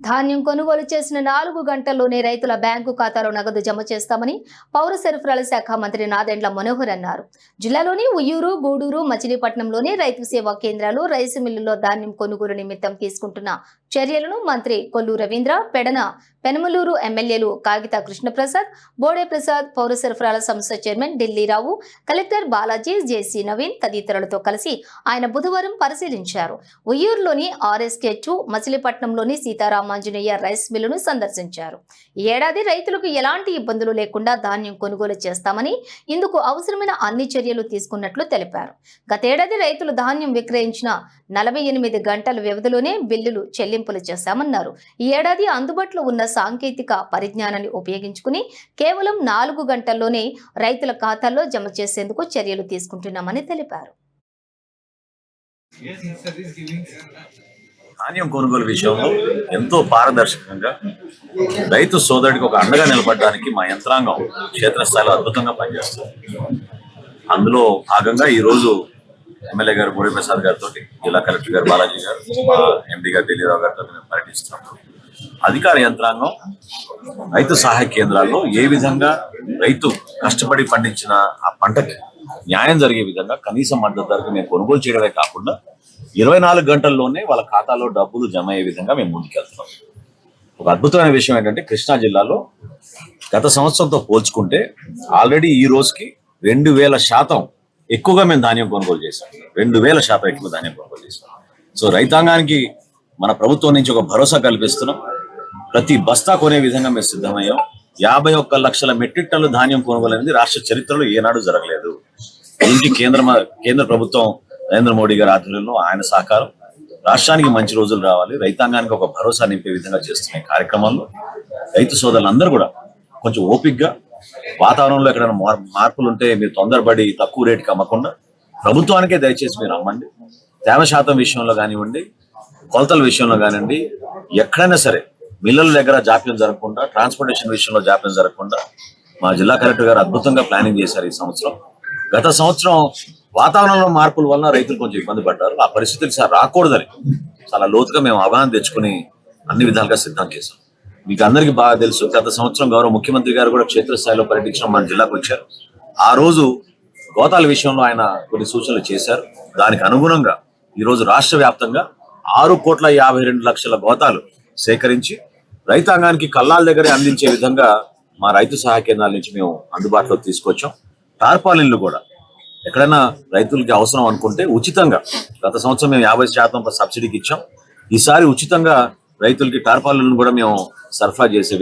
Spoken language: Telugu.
ధాన్యం కొనుగోలు చేసిన నాలుగు గంటల్లోనే రైతుల బ్యాంకు ఖాతాలో నగదు జమ చేస్తామని పౌర సరఫరాల శాఖ మంత్రి నాదెండ్ల మనోహర్ అన్నారు. జిల్లాలోని ఉయ్యూరు గూడూరు మచిలీపట్నంలోని రైతు సేవా కేంద్రాలు రైసు మిల్లుల్లో ధాన్యం కొనుగోలు నిమిత్తం తీసుకుంటున్న చర్యలను మంత్రి కొల్లు రవీంద్ర పెడన పెనమలూరు ఎమ్మెల్యేలు కాగిత కృష్ణప్రసాద్ బోడే ప్రసాద్ పౌర సరఫరాల సంస్థ chairman Dilli Rao collector Balaji JC Naveen తదితరులతో కలిసి ఆయన బుధవారం పరిశీలించారు. ఉయ్యూరులోని ఆర్ఎస్కే టూ మచిలీపట్నంలోని సీతారామాంజనేయ రైస్ మిల్లును సందర్శించారు. ఈ ఏడాది రైతులకు ఎలాంటి ఇబ్బందులు లేకుండా ధాన్యం కొనుగోలు చేస్తామని ఇందుకు అవసరమైన అన్ని చర్యలు తీసుకున్నట్లు తెలిపారు. గతేడాది రైతులు ధాన్యం విక్రయించిన నలభై ఎనిమిది గంటల వ్యవధిలోనే బిల్లులు చెల్లింపులు చేశామన్నారు. ఈ ఏడాది అందుబాటులో ఉన్న సాంకేతిక పరిజ్ఞానాన్ని ఉపయోగించుకుని కేవలం నాలుగు గంటల్లోనే రైతుల ఖాతాల్లో జమ చేసేందుకు చర్యలు తీసుకుంటున్నామని తెలిపారు. ధాన్యం కొనుగోలు విషయంలో ఎంతో పారదర్శకంగా రైతు సోదరుడికి ఒక అండగా నిలబడడానికి మా యంత్రాంగం క్షేత్రస్థాయిలో అద్భుతంగా పనిచేస్తుంది. అందులో భాగంగా ఈరోజు ఎమ్మెల్యే గారు బోడి ప్రసాద్ గారితో జిల్లా కలెక్టర్ గారు బాలాజీ గారు మా ఎండి గారు ఢిల్లీరావు గారితో మేము పర్యటిస్తున్నాము. అధికార యంత్రాంగం రైతు సహాయ కేంద్రాల్లో ఏ విధంగా రైతు కష్టపడి పండించిన ఆ పంటకి న్యాయం జరిగే విధంగా కనీస మద్దతు ధరకు మేము కొనుగోలు చేయడమే కాకుండా ఇరవై నాలుగు గంటల్లోనే వాళ్ళ ఖాతాలో డబ్బులు జమ అయ్యే విధంగా మేము ముందుకెళ్తున్నాం. ఒక అద్భుతమైన విషయం ఏంటంటే కృష్ణా జిల్లాలో గత సంవత్సరంతో పోల్చుకుంటే ఆల్రెడీ ఈ రోజుకి రెండు వేల శాతం ఎక్కువగా మేము ధాన్యం కొనుగోలు చేసాం రెండు వేల శాతం ఎక్కువ ధాన్యం కొనుగోలు చేసాం సో రైతాంగానికి మన ప్రభుత్వం నుంచి ఒక భరోసా కల్పిస్తున్నాం. ప్రతి బస్తా కొనే విధంగా మేము సిద్ధమయ్యాం. యాభై ఒక్క లక్షల మెట్రిక్ టన్ను ధాన్యం కొనుగోలు అనేది రాష్ట్ర చరిత్రలో ఏనాడు జరగలేదు. దీనికి కేంద్ర కేంద్ర ప్రభుత్వం నరేంద్ర మోడీ గారి ఆధ్వర్యంలో ఆయన సహకారం. రాష్ట్రానికి మంచి రోజులు రావాలి. రైతాంగానికి ఒక భరోసా నింపే విధంగా చేస్తున్న కార్యక్రమాల్లో రైతు సోదరులందరూ కూడా కొంచెం ఓపిక్గా వాతావరణంలో ఎక్కడైనా మార్- మార్పులు ఉంటే మీరు తొందరపడి తక్కువ రేటుకి అమ్మకుండా ప్రభుత్వానికే దయచేసి మీరు అమ్మండి. తేమ శాతం విషయంలో కానివ్వండి కొలతల విషయంలో కానివ్వండి ఎక్కడైనా సరే మిల్లల దగ్గర జాప్యం జరగకుండా ట్రాన్స్పోర్టేషన్ విషయంలో జాప్యం జరగకుండా మా జిల్లా కలెక్టర్ గారు అద్భుతంగా ప్లానింగ్ చేశారు ఈ సంవత్సరం. గత సంవత్సరం వాతావరణంలో మార్పుల వలన రైతులు కొంచెం ఇబ్బంది పడ్డారు. ఆ పరిస్థితులు సార్ రాకూడదని చాలా లోతుగా మేము అవగాహన తెచ్చుకుని అన్ని విధాలుగా సిద్ధం చేశాం. మీకు అందరికీ బాగా తెలుసు. గత సంవత్సరం గౌరవ ముఖ్యమంత్రి గారు కూడా క్షేత్రస్థాయిలో పర్యటించడం మన జిల్లాకు వచ్చారు. ఆ రోజు గోతాల విషయంలో ఆయన కొన్ని సూచనలు చేశారు. దానికి అనుగుణంగా ఈ రోజు రాష్ట్ర వ్యాప్తంగా ఆరు కోట్ల యాభై రెండు లక్షల గోతాలు సేకరించి రైతాంగానికి కల్లాల దగ్గరే అందించే విధంగా మా రైతు సహాయ కేంద్రాల నుంచి మేము అందుబాటులోకి తీసుకొచ్చాం. టార్పాలిన్లు కూడా. ఎక్కడైనా రైతులకి అవసరం అనుకుంటే ఉచితంగా గత సంవత్సరం మేము యాభై శాతం సబ్సిడీకి ఇచ్చాం. ఈసారి ఉచితంగా రైతులకి టార్పాలను కూడా మేము సరఫరా చేసే